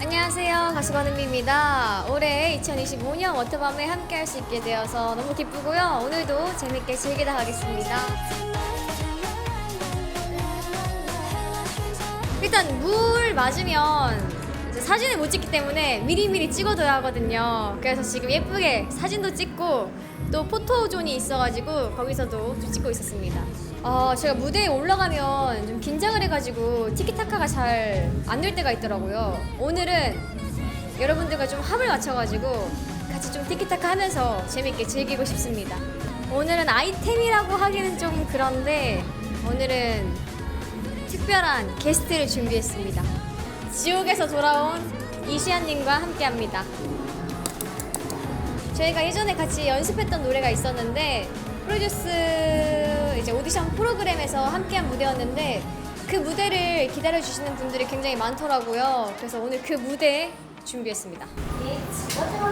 안녕하세요. 가수 권은비입니다. 올해 2025년 워터밤에 함께 할 수 있게 되어서 너무 기쁘고요. 오늘도 재밌게 즐기다 가겠습니다. 일단 물 맞으면 이제 사진을 못 찍기 때문에 미리미리 찍어둬야 하거든요. 그래서 지금 예쁘게 사진도 찍고 또 포토존이 있어가지고 거기서도 좀 찍고 있었습니다. 어, 제가 무대에 올라가면 좀 긴장을 해가지고 티키타카가 잘 안 될 때가 있더라고요. 오늘은 여러분들과 좀 합을 맞춰가지고 같이 좀 티키타카 하면서 재밌게 즐기고 싶습니다. 오늘은 아이템이라고 하기는 좀 그런데 오늘은 특별한 게스트를 준비했습니다. 지옥에서 돌아온 이시안님과 함께합니다. 저희가 예전에 같이 연습했던 노래가 있었는데 프로듀스 이제 오디션 프로그램에서 함께한 무대였는데 그 무대를 기다려 주시는 분들이 굉장히 많더라고요. 그래서 오늘 그 무대 준비했습니다. Time.